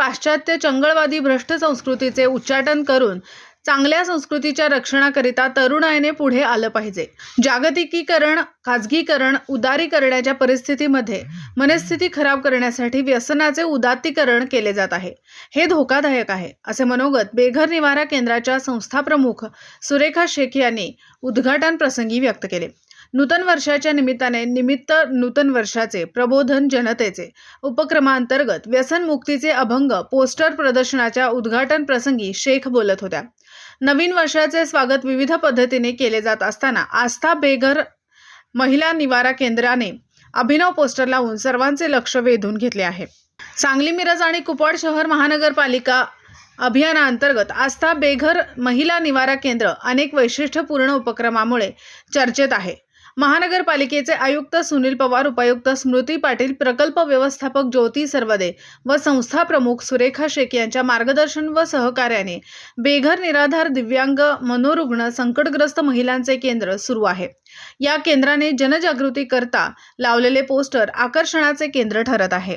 पाश्चात्य चंगळवादी भ्रष्ट संस्कृतीचे उच्चाटन करून चांगल्या संस्कृतीच्या रक्षणाकरिता तरुणाईने पुढे आलं पाहिजे. जागतिकीकरण खाजगीकरण उदारीकरणाच्या परिस्थितीमध्ये मनस्थिती खराब करण्यासाठी व्यसनाचे उदात्तीकरण केले जात आहे. हे धोकादायक आहे असे मनोगत बेघर निवारा केंद्राच्या संस्थाप्रमुख सुरेखा शेख यांनी उद्घाटन प्रसंगी व्यक्त केले. नूतन वर्षाच्या निमित्ताने निमित्त नूतन वर्षाचे प्रबोधन जनतेचे उपक्रमांतर्गत व्यसनमुक्तीचे अभंग पोस्टर प्रदर्शनाच्या उद्घाटन प्रसंगी शेख बोलत होत्या. नवीन वर्षाचे स्वागत विविध पद्धतीने केले जात असताना आस्था बेघर महिला निवारा केंद्राने अभिनव पोस्टर लावून सर्वांचे लक्ष वेधून घेतले आहे. सांगली मिरज आणि कुपवाड शहर महानगरपालिका अभियानाअंतर्गत आस्था बेघर महिला निवारा केंद्र अनेक वैशिष्ट्यपूर्ण उपक्रमामुळे चर्चेत आहे. महानगरपालिकेचे आयुक्त सुनील पवार उपायुक्त स्मृती पाटील प्रकल्प व्यवस्थापक ज्योती सर्वदे व संस्था प्रमुख सुरेखा शेख यांच्या मार्गदर्शन व सहकार्याने बेघर निराधार दिव्यांग मनोरुग्ण संकटग्रस्त महिलांचे केंद्र सुरू आहे. या केंद्राने जनजागृती करता लावलेले पोस्टर आकर्षणाचे केंद्र ठरत आहे.